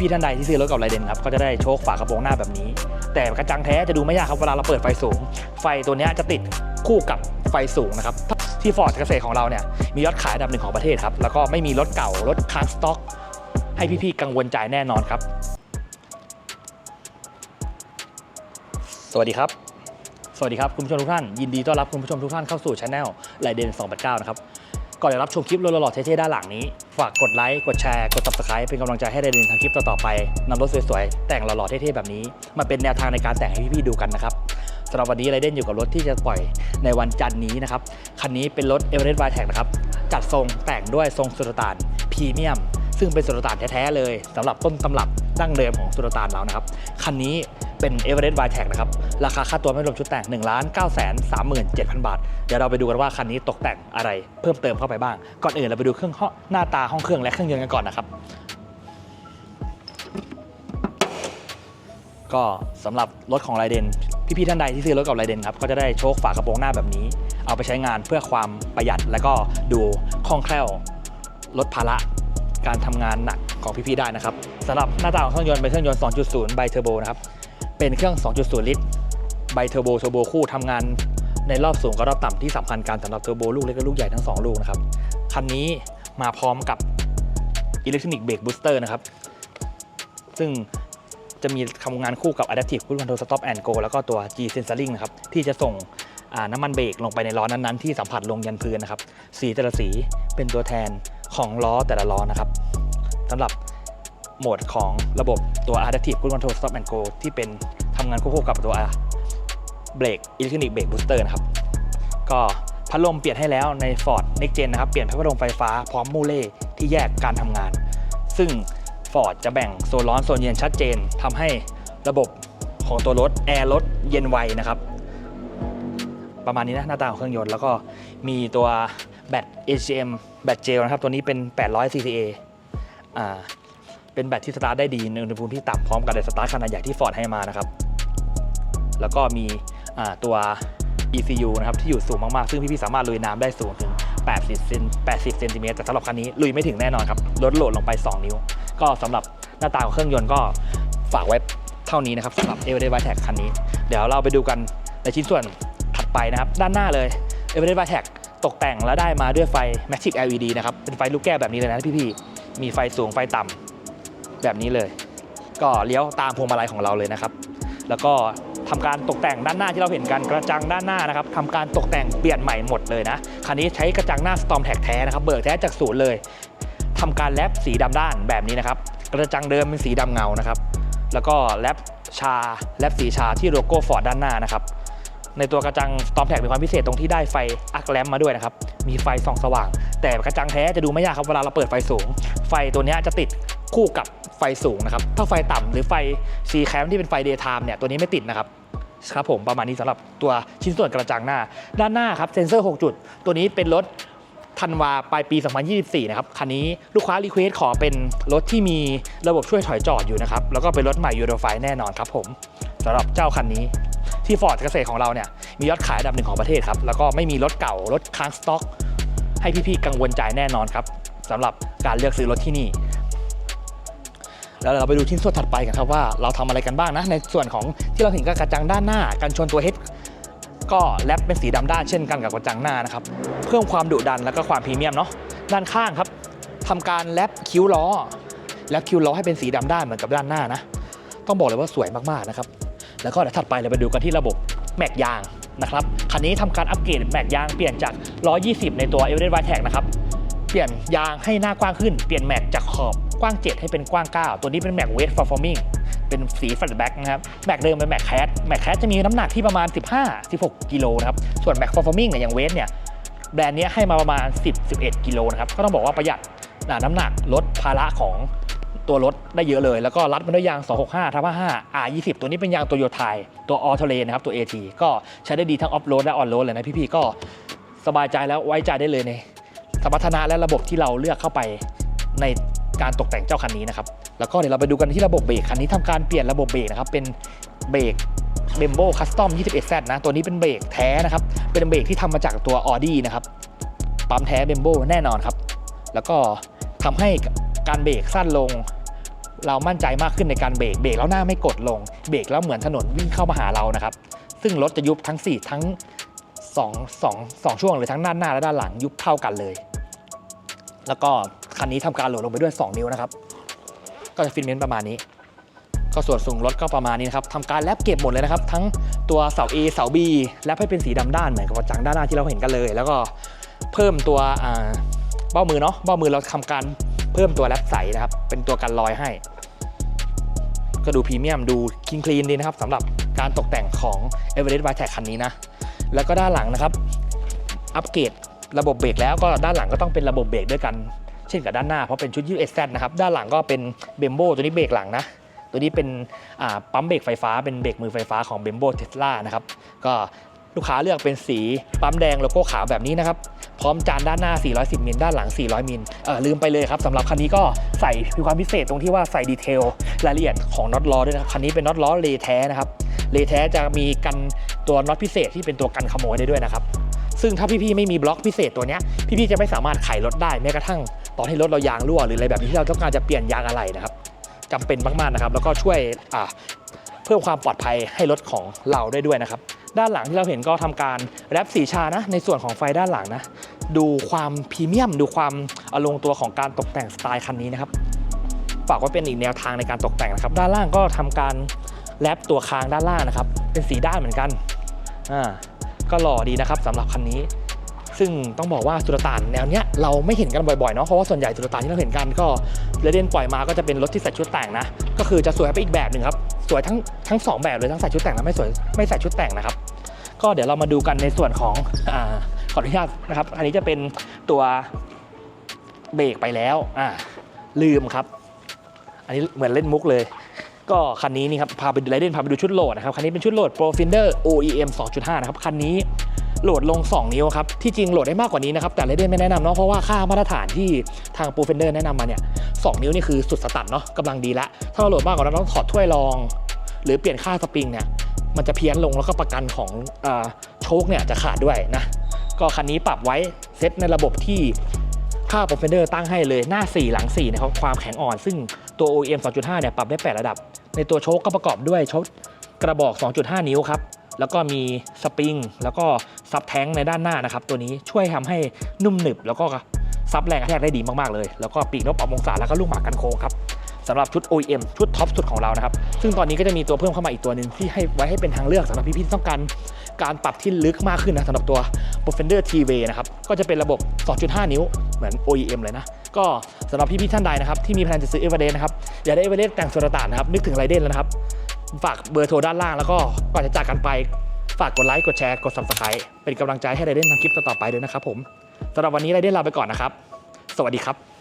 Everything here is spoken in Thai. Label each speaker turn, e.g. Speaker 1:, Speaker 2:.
Speaker 1: พี่ๆท่านใดที่ซื้อรถกับไรเดนครับก็จะได้โชคฝากระโปรงหน้าแบบนี้ แต่กระจังแท้จะดูไม่ยากครับเวลาเราเปิดไฟสูง ไฟตัวนี้จะติดคู่กับไฟสูงนะครับที่ฟอร์ดเกษตรของเราเนี่ยมียอดขายอันดับหนึ่งของประเทศครับแล้วก็ไม่มีรถเก่ารถค้างสต็อก ให้พี่ๆกังวลใจแน่นอนครับ สวัสดีครับ สวัสดีครับคุณผู้ชมทุกท่านยินดีต้อนรับคุณผู้ชมทุกท่านเข้าสู่ช anel ไลเดน289 นะครับ ก่อนจะรับชมคลิปรถหล่อๆเท่ๆด้านหลังนี้ ฝากกดไลค์ กดแชร์ กด subscribe เป็นกำลังใจให้ไลเดนทางคลิปต่อๆไปนำรถสวยๆ แต่งหล่อๆเท่ๆแบบนี้ มาเป็นแนวทางในการแต่งให้พี่ๆดูกันนะครับสำหรับวันนี้ไรเดนอยู่กับรถที่จะปล่อยในวันจันทร์นี้นะครับ คันนี้เป็นรถ e v e r e s t y t e c นะครับ จัดทรงแต่งด้วยทรงสุลต่านพรีเมียม ซึ่งเป็นสุลต่านแท้ๆเลยสำหรับต้นตำรับดั้งเดิมของสุลต่านเรานะครับ คันนี้เป็น e v e r e s t y t e c นะครับ ราคาค่าตัวไม่รวมชุดแต่ง1 9 3 7 0 0 0 บาท เดี๋ยวเราไปดูกันว่าคันนี้ตกแต่งอะไรเพิ่มเติมเข้าไปบ้าง ก่อนอื่นเราไปดูเครื่องห้องหน้าตาห้องเครื่องและเครื่องยนต์กันก่อนนะครับ ก็สำหรับรถของไรเดนพี่ๆท่านใดที่ซื้อรถกับไรเดนครับก็จะได้โชคฝากระโปรงหน้าแบบนี้ เอาไปใช้งานเพื่อความประหยัดและก็ดูคล่องแคล่วลดภาระ การทำงานหนักของพี่ๆได้นะครับสำหรับหน้าตาของเครื่องยนต์เป็นเครื่องยนต์ 2.0 ไบเทอร์โบนะครับเป็นเครื่อง 2.0 ลิตรไบเทอร์โบเทอร์โบคู่ทำงานในรอบสูงกับรอบต่ำที่สำคัญกันสำหรับเทอร์โบลูกเล็กและลูกใหญ่ทั้ง 2 ลูกนะครับคันนี้มาพร้อมกับอิเล็กทรอนิกส์เบรกบูสเตอร์นะครับซึ่งจะมีทำงานคู่กับ Adaptive Cruise Control Stop and Go แล้วก็ตัว G Sensoring นะครับที่จะส่งน้ำมันเบรกลงไปในล้อนั้นๆ ที่สัมผัสลงยันพื้นนะครับ สีแต่ละสีเป็นตัวแทน ของล้อแต่ละล้อนะครับสำหรับโหมดของระบบตัว Adaptive Cruise Control Stop and Go ที่เป็นทำงานควบคู่กับตัวเบรกอิเล็กทรอนิกส์เบรกบูสเตอร์นะครับ ก็พัดลมเปลี่ยนให้แล้วใน Ford Next Gen นะครับ เปลี่ยนพัดลมไฟฟ้าพร้อมมูเล่ที่แยกการทำงาน ซึ่ง Ford จะแบ่งโซนร้อนโซนเย็นชัดเจนทำให้ระบบของตัวรถแอร์รถเย็นไวนะครับ ประมาณนี้นะหน้าตาของเครื่องยนต์แล้วก็มีตัว แบต AGM แบตเจลนะครับ ตัวนี้เป็น 800 CCA อ่า เป็นแบตที่สตาร์ทได้ดีในอุณหภูมิที่ต่ำพร้อมกับไดสตาร์ทขนาดใหญ่ที่ Ford ให้มานะครับ แล้วก็มีตัว ECU นะครับ ที่อยู่สูงมาก ๆ ซึ่งพี่ๆสามารถลุยน้ำได้สูงถึง 80เซน80เซนติเมตรแต่สำหรับคันนี้ลุยไม่ถึงแน่นอนครับลดโหลดลงไป 2 นิ้ว ก็สำหรับหน้าตาของเครื่องยนต์ก็ฝากไว้เท่านี้นะครับสำหรับ e v e r e s t y t e c คันนี้ เดี๋ยวเราไปดูกันในชิ้นส่วนถัดไปนะครับ ด้านหน้าเลย e v e r e s t y t e c ตกแต่งและได้มาด้วยไฟ Matic LED นะครับ เป็นไฟลูกแก้วแบบนี้เลยนะพี่ๆมีไฟสูงไฟต่ำแบบนี้เลย ก็เลี้ยวตามพวงมาลัยของเราเลยนะครับ แล้วก็ทำการตกแต่งด้านหน้าที่เราเห็นกันกระจังด้านหน้านะครับทำการตกแต่งเปลี่ยนใหม่หมดเลยนะคันนี้ใช้กระจังหน้า Storm Tag แท้นะครับ เบิกแท้จากศูนย์เลยทำการแลบสีดำด้านแบบนี้นะครับ กระจังเดิมเป็นสีดำเงานะครับ แล้วก็แลบชาแลบสีชาที่โลโก้ฟอร์ดด้านหน้านะครับ ในตัวกระจัง Storm Tag มีความพิเศษตรงที่ได้ไฟอักแลมมาด้วยนะครับ มีไฟส่องสว่าง แต่กระจังแท้จะดูไม่ยากครับเวลาเราเปิดไฟสูง ไฟตัวนี้จะติดคู่กับไฟสูงนะครับ ถ้าไฟต่ำหรือไฟ C cam ที่เป็นไฟ daytime เนี่ยตัวนี้ไม่ติดนะครับครับผมประมาณนี้สำหรับตัวชิ้นส่วนกระจังหน้า ด้านหน้าครับเซ็นเซอร์ 6 จุด ตัวนี้เป็นรถธันวาปลายปี 2024 นะครับ คันนี้ลูกค้ารีเควสขอเป็นรถที่มีระบบช่วยถอยจอดอยู่นะครับ แล้วก็เป็นรถใหม่ยูโรไฟแน่นอนครับผมสำหรับเจ้าคันนี้ ที่ฟอร์ดเกษตรของเราเนี่ยมียอดขายอันดับหนึ่งของประเทศครับแล้วก็ไม่มีรถเก่ารถค้างสต็อก ให้พี่ๆกังวลใจแน่นอนครับสำหรับการเลือกซื้อรถที่นี่ แล้วเราไปดูชิ้นส่วนถัดไปกันครับว่าเราทำอะไรกันบ้างนะในส่วนของที่เราเห็นกับกระจังด้านหน้ากันชนตัวเฮดก็แรปเป็นสีดำด้านเช่นกันกับกระจังหน้านะครับเพิ่มความดุดันแล้วก็ความพรีเมียมเนาะด้านข้างครับทำการแรปคิ้วล้อแรปคิ้วล้อให้เป็นสีดำด้านเหมือนกับด้านหน้านะต้องบอกเลยว่าสวยมากๆนะครับ แล้วก็เดี๋ยวถัดไปเราไปดูกันที่ระบบแม็กยางนะครับคันนี้ทำการอัปเกรดแม็กยางเปลี่ยนจาก 120 ในตัว e v e r e s t y t e c นะครับเปลี่ยนยางให้หน้ากว้างขึ้นเปลี่ยนแม็กจากขอบกว้าง 7 ให้เป็นกว้าง 9 ตัวนี้เป็นแม็กเวท performing เป็นสีแฟลตแบ็กนะครับแม็กเดิมเป็นแม็กแคทแม็กแคทจะมีน้ำหนักที่ประมาณ 15-16 กิโลนะครับส่วนแม็ก performing เนี่ยอย่างเวทเนี่ยแบรนด์นี้ให้มาประมาณ 10-11 กิโลนะครับก็ต้องบอกว่าประหยัดน้ำหนักลดภาระของ ตัวรถได้เยอะเลย แล้วก็รัดมันด้วยยาง 265ทับ5 R20 ตัวนี้เป็นยางตัวโยไทยตัวออทเลนะครับตัว AT ก็ใช้ได้ดีทั้งออฟโรดและออนโรดเลยนะพี่ๆก็สบายใจแล้วไว้ใจได้เลยในสมรรถนะและระบบที่เราเลือกเข้าไปในการตกแต่งเจ้าคันนี้นะครับ แล้วก็เดี๋ยวเราไปดูกันที่ระบบเบรกคันนี้ทำการเปลี่ยนระบบเบรกนะครับ เป็นเบรกเบมโบคัสตอม 21Z นะ ตัวนี้เป็นเบรกแท้นะครับ เป็นเบรกที่ทำมาจากตัว Audi นะครับ ปั๊มแท้เบมโบแน่นอนครับ แล้วก็ทำให้ การเบรกสั้นลง เรามั่นใจมากขึ้นในการเบรกเบรกแล้วหน้าไม่กดลง เบรกแล้วเหมือนถนนวิ่งเข้ามาหาเรานะครับ ซึ่งรถจะยุบทั้ง 4 ทั้ง2 2 2ช่วงเลยทั้งด้านหน้าและด้านหลังยุบเท่ากันเลย แล้วก็คันนี้ทำการโหลดลงไปด้วย 2 นิ้วนะครับ ก็จะฟินเมนต์ประมาณนี้ ก็ส่วนสูงรถก็ประมาณนี้นะครับทำการแลบเก็บหมดเลยนะครับ ทั้งตัวเสา A เสา B แลบให้เป็นสีดำด้านเหมือนกับกระจังด้านหน้าที่เราเห็นกันเลย แล้วก็เพิ่มตัวเบ้ามือเนาะเบ้ามือเราทำการ เพิ่มตัวแลบใสนะครับ เป็นตัวกันรอยให้ ก็ดูพรีเมียมดูคิงคลีนดีนะครับสำหรับการตกแต่งของ e v e r e s t y t e c คันนี้นะ แล้วก็ด้านหลังนะครับ อัปเกรดระบบเบรกแล้วก็ด้านหลังก็ต้องเป็นระบบเบรกด้วยกัน เช่นกับด้านหน้าเพราะเป็นชุด USZ นะครับ ด้านหลังก็เป็นเบมโบตัวนี้เบรกหลังนะตัวนี้เป็นปั๊มเบรกไฟฟ้าเป็นเบรกมือไฟฟ้าของเบมโบเทสลานะครับ ก็ ลูกค้าเลือกเป็นสีปั๊มแดงโลโก้ขาวแบบนี้นะครับ พร้อมจานด้านหน้า 410 มิล ด้านหลัง 400 มิลเออลืมไปเลยครับสำหรับคันนี้ก็ใส่มีความพิเศษตรงที่ว่าใส่ดีเทลรายละเอียดของน็อตล้อด้วยนะครับคันนี้เป็นน็อตล้อเลแท้นะครับเลแท้จะมีกันตัวน็อตพิเศษที่เป็นตัวกันขโมยได้ด้วยนะครับซึ่งถ้าพี่ๆไม่มีบล็อกพิเศษตัวนี้พี่ๆจะไม่สามารถไขรถได้แม้กระทั่งตอนที่รถเรายางรั่วหรืออะไรแบบนี้ที่เราต้องการจะเปลี่ยนยางอะไรนะครับจำเป็นมากๆนะครับ แล้วก็ช่วย เพิ่มความปลอดภัยให้รถของเราได้ด้วยนะครับ ด้านหลังที่เราเห็นก็ทำการแรปสีชานะ ในส่วนของไฟด้านหลังนะ ดูความพรีเมียม ดูความอลงตัวของการตกแต่งสไตล์คันนี้นะครับฝากไว้เป็นอีกแนวทางในการตกแต่งนะครับ ด้านล่างก็ทำการแรปตัวคางด้านล่างนะครับ เป็นสีด้านเหมือนกันอ่าก็หล่อดีนะครับสำหรับคันนี้ ซึ่งต้องบอกว่าสุลต่านแนวเนี้ยเราไม่เห็นกันบ่อยๆเนาะเพราะว่าส่วนใหญ่สุลต่านที่เราเห็นกันก็เรเดนปล่อยมาก็จะเป็นรถที่ใส่ชุดแต่งนะ ก็คือจะสวยไปอีกแบบหนึ่งครับ วยทั้งทั้งสองแบบเลยทั้งใส่ชุดแต่งและไม่สวยไม่ใส่ชุดแต่งนะครับ ก็เดี๋ยวเรามาดูกันในส่วนของอขออนุญาตนะครับ อันนี้จะเป็นตัวเบรกไปแล้วอ่าลืมครับ อันนี้เหมือนเล่นมุกเลย ก็คันนี้นี่ครับพาไปดูไรเดนพาไปดูชุดโหลดนะครับคันนี้เป็นชุดโหลด Profinder OEM 2.5 นะครับคันนี้โหลดลง 2 นิ้วครับ ที่จริงโหลดได้มากกว่านี้นะครับ แต่ไรเดนไม่แนะนำเนาะ เพราะว่าค่ามาตรฐานที่ทาง Profinder แนะนำมาเนี่ย2นิ้วนี่คือสุดสตัดเนาะกำลังดีละ ถ้าเราโหลดมากกว่านั้นต้องถอดถ้วยรอง หรือเปลี่ยนค่าสปริงเนี่ยมันจะเพี้ยนลงแล้วก็ประกันของอโชคเนี่ยจะขาดด้วยนะก็คันนี้ปรับไว้เซตในระบบที่ค่าโปรเฟนเดอร์ตั้งให้เลยหน้า 4 หลัง4นะครับความแข็งอ่อน ซึ่งตัว OEM 2.5เนี่ยปรับได้ 8 ระดับ ในตัวโชคก็ประกอบด้วยโชคกระบอก 2.5 นิ้วครับแล้วก็มีสปริง แล้วก็ซับแท้งในด้านหน้านะครับตัวนี้ช่วยทำให้นุ่มหนึบ แล้วก็ซับแรงกระแทกได้ดีมากๆเลย แล้วก็ปีกนกปรับองศาแล้วก็ลูกหมากกันโค้งครับ สำหรับชุด OEM ชุดท็อปสุดของเรานะครับ ซึ่งตอนนี้ก็จะมีตัวเพิ่มเข้ามาอีกตัวหนึ่งที่ให้ไว้ให้เป็นทางเลือกสำหรับพี่ๆที่ต้องการการปรับที่ลึกมากขึ้นนะสำหรับตัว Profender TV นะครับ ก็จะเป็นระบบ 2.5 นิ้วเหมือน OEM เลยนะ ก็สำหรับพี่ๆท่านใดนะครับที่มีแพลนจะซื้อเอเวอเรสต์นะครับอยากได้เอเวอเรสต์แต่งสุรต่านนะครับนึกถึงไรเดนแล้วนะครับฝากเบอร์โทรด้านล่างแล้วก็ก่อนจะจากกันไปฝากกดไลค์กดแชร์กด subscribe เป็นกำลังใจให้ไรเดนทำคลิปต่อๆไปด้วยนะครับผมสำหรับวันนี้ไรเดนลาไปก่อนนะครับ สวัสดีครับ